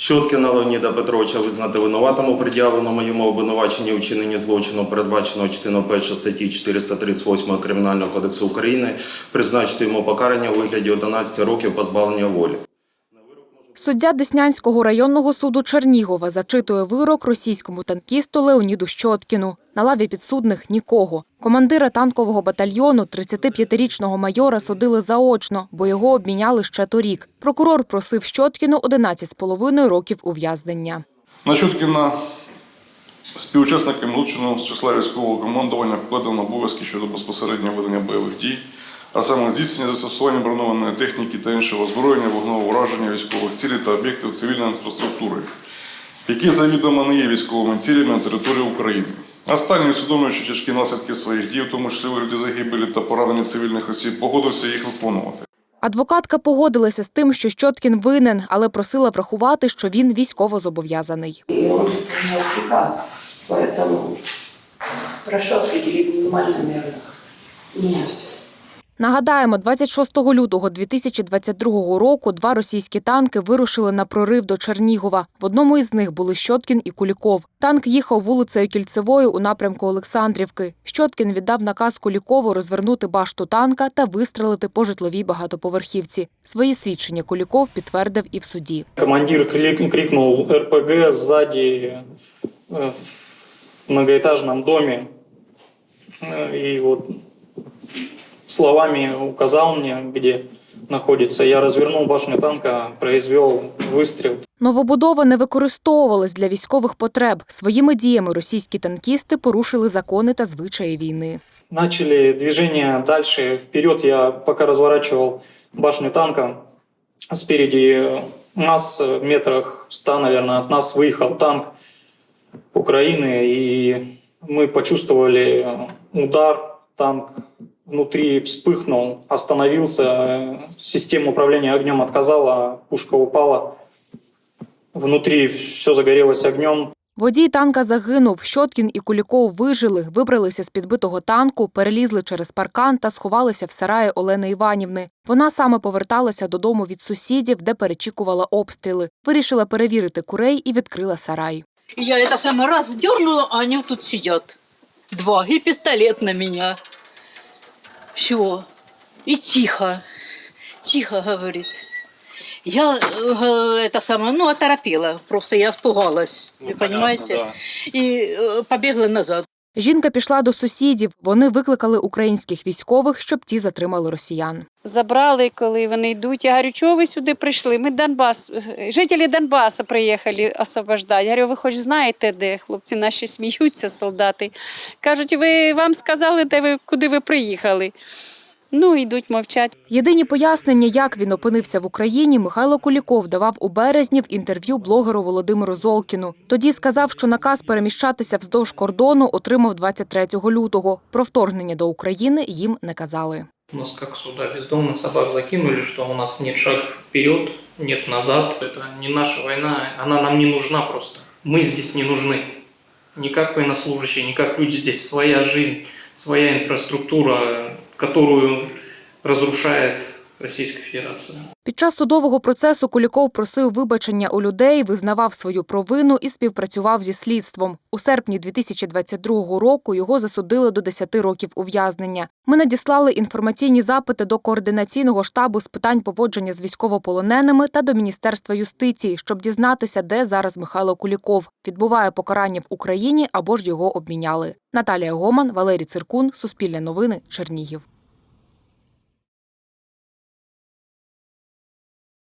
Щоткіна Леоніда Петровича визнати винуватим у пред'явленому йому обвинуваченні вчиненні злочину, передбаченого частиною 1 статті 438 Кримінального кодексу України, призначити йому покарання у вигляді 11 років позбавлення волі. Суддя Деснянського районного суду Чернігова зачитує вирок російському танкісту Леоніду Щоткіну. На лаві підсудних нікого. Командира танкового батальйону 35-річного майора судили заочно, бо його обміняли ще торік. Прокурор просив Щоткіну 11,5 років ув'язнення. На Чуткіна співучасникам злочину з числа військового командування вкладено обов'язки щодо безпосереднього ведення бойових дій, а саме здійснення застосування бронованої техніки та іншого озброєння, вогневого ураження військових цілей та об'єктів цивільної інфраструктури, які завідомо не є військовими цілями на території України. Останній усвідомлюючи тяжкі наслідки своїх дій, в тому числі вигляді загибелі та поранення цивільних осіб, погодився їх виконувати. Адвокатка погодилася з тим, що Щоткін винен, але просила врахувати, що він військовозобов'язаний. И он принял приказ. Поэтому прошу определить минимальную меру наказания. У меня все. Нагадаємо, 26 лютого 2022 року два російські танки вирушили на прорив до Чернігова. В одному із них були Щоткін і Куліков. Танк їхав вулицею Кільцевою у напрямку Олександрівки. Щоткін віддав наказ Кулікову розвернути башту танка та вистрелити по житловій багатоповерхівці. Свої свідчення Куліков підтвердив і в суді. Командир кли- крикнул РПГ сзади э, в многоэтажном доме. Э, И вот словами указал мне, где находится. Я развернул башню танка, произвел выстрел. Новобудова не використовувалась для військових потреб. Своїми діями російські танкісти порушили закони та звичаї війни. Начали движение дальше, вперед. Я пока разворачивал башню танка. Спереди э, нас, э, метрах в 100, наверное, от нас выехал танк Украины, и мы почувствовали э, удар. Танк внутри вспыхнул, остановился, э, система управления огнем отказала, пушка упала. Внутри все загорелось огнем, Водій танка загинув. Щоткін і Куліков вижили, вибралися з підбитого танку, перелізли через паркан та сховалися в сараї Олени Іванівни. Вона саме поверталася додому від сусідів, де перечікувала обстріли. Вирішила перевірити курей і відкрила сарай. И я это самый раз дернула, а они тут сидят. Два. И пистолет на меня. Все. И тихо. Тихо, говорит. Я э, это самое, ну, оторопела. Просто я испугалась. вы понимаете? И э, побегла назад. Жінка пішла до сусідів. Вони викликали українських військових, щоб ті затримали росіян. Забрали, коли вони йдуть. Я говорю, чого ви сюди прийшли? Ми Донбас, жителі Донбасу приїхали освобождати. Я говорю, ви хоч знаєте, де хлопці наші сміються, солдати. Кажуть, ви вам сказали, де ви куди ви приїхали. Ну, йдуть мовчать. Єдині пояснення, як він опинився в Україні, Михайло Куліков давав у березні в інтерв'ю блогеру Володимиру Золкіну. Тоді сказав, що наказ переміщатися вздовж кордону отримав 23 лютого. Про вторгнення до України їм не казали. У нас как сюда бездомных собак закинули, что у нас нет шаг вперед, нет назад. Это не наша война, она нам не нужна просто. Мы здесь не нужны. Не как военнослужащие, не как люди. Здесь своя жизнь, своя инфраструктура, которую разрушает Российская Федерация. Під час судового процесу Куліков просив вибачення у людей, визнавав свою провину і співпрацював зі слідством. У серпні 2022 року його засудили до 10 років ув'язнення. Ми надіслали інформаційні запити до координаційного штабу з питань поводження з військовополоненими та до Міністерства юстиції, щоб дізнатися, де зараз Михайло Куліков відбуває покарання в Україні або ж його обміняли. Наталія Гоман, Валерій Циркун, Суспільне новини, Чернігів.